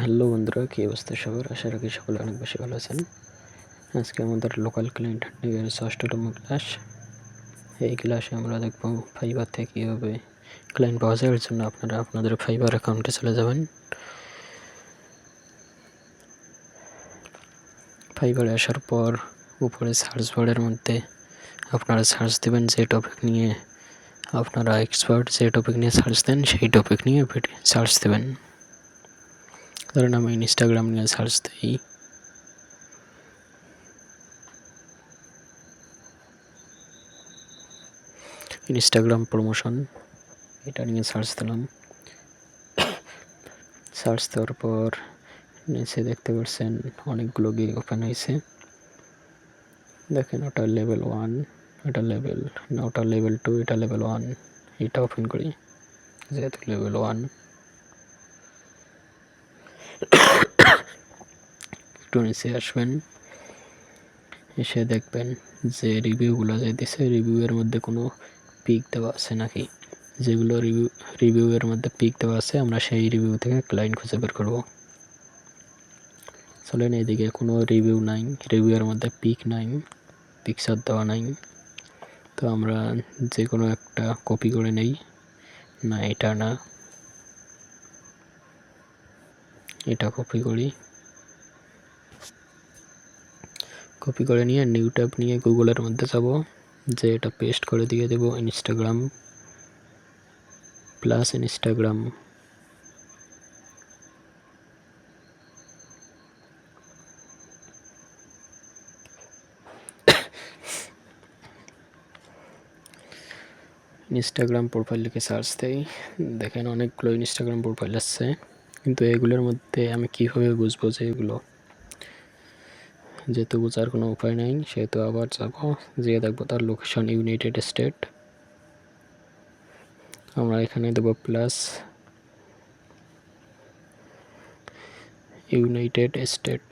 Hello বন্ধুরা, কী অবস্থা সবার? আশা রাখি সকলে অনেক বেশি ভালো আছেন। আজকে আমাদের লোকাল ক্লায়েন্ট হান্ডিংয়ের ষষ্ঠতম ক্লাস এই ক্লাসে আমরা দেখব ফাইবার থেকে কীভাবে ক্লায়েন্ট পাওয়া যায়। জন্য আপনারা আপনাদের ফাইবার অ্যাকাউন্টে চলে যাবেন। ফাইবারে আসার পর উপরে সার্চ বারের মধ্যে আপনারা সার্চ দেবেন যে টপিক নিয়ে। আপনারা এক্সপার্ট যে টপিক নিয়ে সার্চ দেন, সেই টপিক নিয়ে সার্চ দেবেন। ধরেন আমি ইনস্টাগ্রাম নিয়ে সার্চ দিই। ইনস্টাগ্রাম প্রমোশন এটা নিয়ে সার্চ দিলাম। সার্চ দেওয়ার পর নিচে দেখতে পাচ্ছেন অনেকগুলো গিয়ে ওপেন হয়েছে। দেখেন ওটা লেভেল ওয়ান এটা লেভেল না ওটা লেভেল টু এটা লেভেল ওয়ান এটা ওপেন করি। যেহেতু লেভেল ওয়ান একটু নিচে আসবেন, এসে দেখবেন যে রিভিউগুলো যে দিছে রিভিউয়ের মধ্যে কোনো পিক দেওয়া আছে নাকি? যেগুলো রিভিউ, রিভিউয়ের মধ্যে পিক দেওয়া আছে, আমরা সেই রিভিউ থেকে ক্লায়েন্ট খুঁজে বের করব। চলেন এদিকে, কোনো রিভিউ নাই, রিভিউয়ের মধ্যে পিক নাই, পিকচার দেওয়া নাই। তো আমরা যে কোনো একটা কপি করে নেই। না, এটা না। এটা কপি করি। কপি করে নিয়ে নিউ ট্যাব নিয়ে গুগলের মধ্যে যাব। যে এটা পেস্ট করে দিয়ে দেব Instagram plus Instagram Instagram profile লিখে সার্চ দেই। দেখেন অনেকগুলো ইনস্টাগ্রাম প্রোফাইল আসছে। কিন্তু এগুলোর মধ্যে আমি কীভাবে বুঝব যে এগুলো? যেহেতু বোঝার কোনো উপায় নেই, সেহেতু আবার যাব, যেয়ে দেখব তার লোকেশন ইউনাইটেড স্টেট আমরা এখানে দেবো plus United State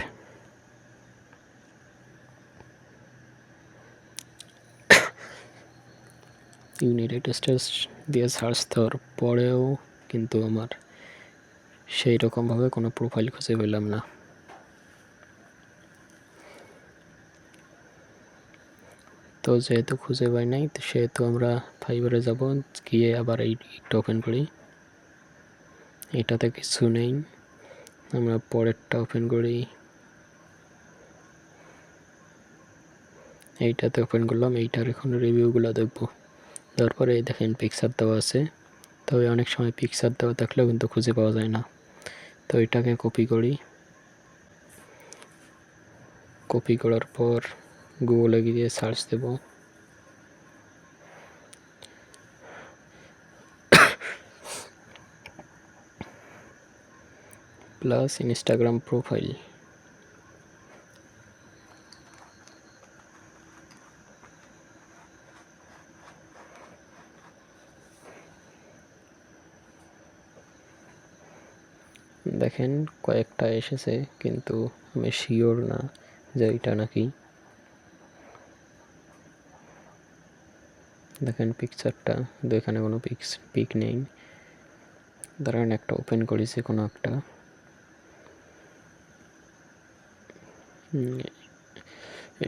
United States দিয়ে সার্চ দেওয়ার পরেও কিন্তু আমার সেই রকমভাবে কোনো প্রোফাইল খুঁজে পেলাম না। তো যেহেতু খুঁজে পাই নাই, তো সেহেতু আমরা ফাইবারে যাব, গিয়ে আবার এইটা ওপেন করি। এটাতে কিছু নেই। আমরা পরেরটা ওপেন করি। এইটাতে ওপেন করলাম, এইটার এখন রিভিউগুলো দেখব। তারপরে দেখেন পিকচার দেওয়া আছে। তবে অনেক সময় পিকচার দেওয়া থাকলেও কিন্তু খুঁজে পাওয়া যায় না। তো এটাকে কপি করি। কপি করার পর গুগলে গিয়ে সার্চ দেব। প্লাস ইনস্টাগ্রাম প্রোফাইল দেখেন কয়েকটা এসেছে, কিন্তু আমি শিওর না যে এটা নাকি। দেখেন পিকচারটা কিন্তু এখানে কোনো পিক্স পিক নেই। ধরেন একটা ওপেন করেছি কোনো একটা।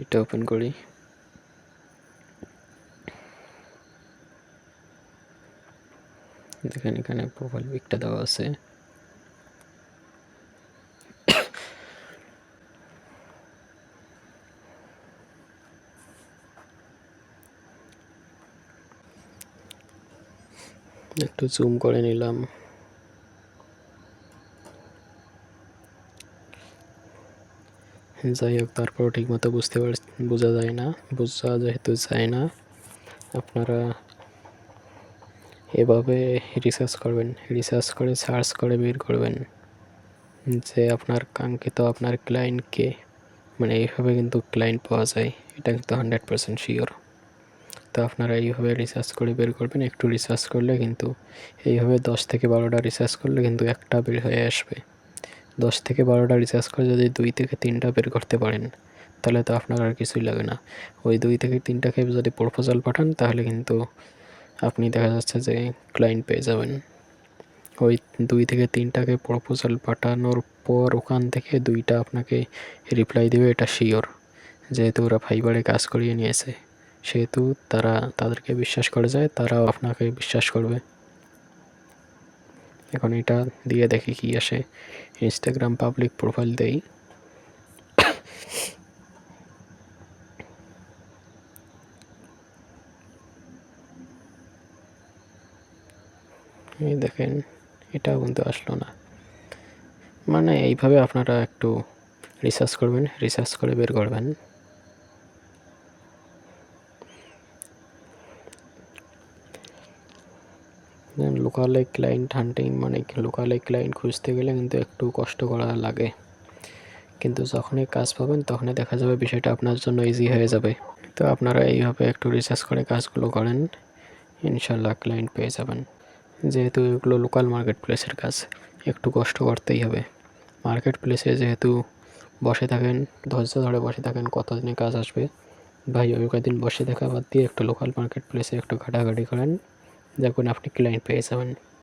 এটা ওপেন করি। দেখেন এখানে প্রোফাইল পিকটা দেওয়া আছে। একটু জুম করে নিলাম। যাই হোক তারপর ঠিকমতো বুঝতে পার বোঝা যায় না। বোঝা যেহেতু যায় না, আপনারা এভাবে রিসার্চ করবেন রিসার্চ করে সার্চ করে বের করবেন যে আপনার কাঙ্ক্ষিত আপনার ক্লায়েন্টকে মানে এইভাবে কিন্তু ক্লায়েন্ট পাওয়া যায়, এটা কিন্তু হান্ড্রেড পারসেন্ট শিওর তো আপনারা এইভাবে রিসার্চ করে বের করবেন, একটু রিসার্চ করলে কিন্তু এইভাবে দশ থেকে বারোটা রিসার্চ করলে কিন্তু একটা বের হয়ে আসবে। দশ থেকে বারোটা রিসার্চ করে যদি দুই থেকে তিনটা বের করতে পারেন, তাহলে তো আপনার আর কিছুই লাগে না। ওই দুই থেকে তিনটাকে যদি প্রপোজাল পাঠান, তাহলে কিন্তু আপনি দেখা যাচ্ছে যে ক্লায়েন্ট পেয়ে যাবেন। ওই দুই থেকে তিনটাকে প্রপোজাল পাঠানোর পর ওখান থেকে দুইটা আপনাকে রিপ্লাই দেবে, এটা শিওর যেহেতু ওরা ফাইবারে কাজ করিয়ে নিয়েছে। সেহেতু তারা তাদেরকে বিশ্বাস করে যায়, তারাও আপনাকে বিশ্বাস করবে। এখন এটা দিয়ে দেখি কি আসে। ইনস্টাগ্রাম পাবলিক প্রোফাইল দেই। এই দেখেন, এটাও কিন্তু আসলো না। মানে এইভাবে আপনারা একটু রিসার্চ করবেন রিসার্চ করে বের করবেন। লোকালে ক্লায়েন্ট হান্টিং মানে লোকালে ক্লায়েন্ট খুঁজতে গেলে কিন্তু একটু কষ্ট করা লাগে। কিন্তু যখনই কাজ পাবেন, তখনই দেখা যাবে বিষয়টা আপনার জন্য ইজি হয়ে যাবে। তো আপনারা এইভাবে একটু রিসার্চ করে কাজগুলো করেন ইনশাল্লাহ ক্লায়েন্ট পেয়ে যাবেন। যেহেতু এগুলো লোকাল মার্কেট প্লেসের কাজ, একটু কষ্ট করতেই হবে। মার্কেট প্লেসে যেহেতু বসে থাকেন, ধৈর্য ধরে বসে থাকেন, কতদিনে কাজ আসবে, ভাই ওই কদিন বসে থাকা বাদ দিয়ে একটু লোকাল মার্কেট প্লেসে একটু ঘাটাঘাটি করেন। দেখুন আপনি ক্লায়েন্ট পেয়ে যাবেন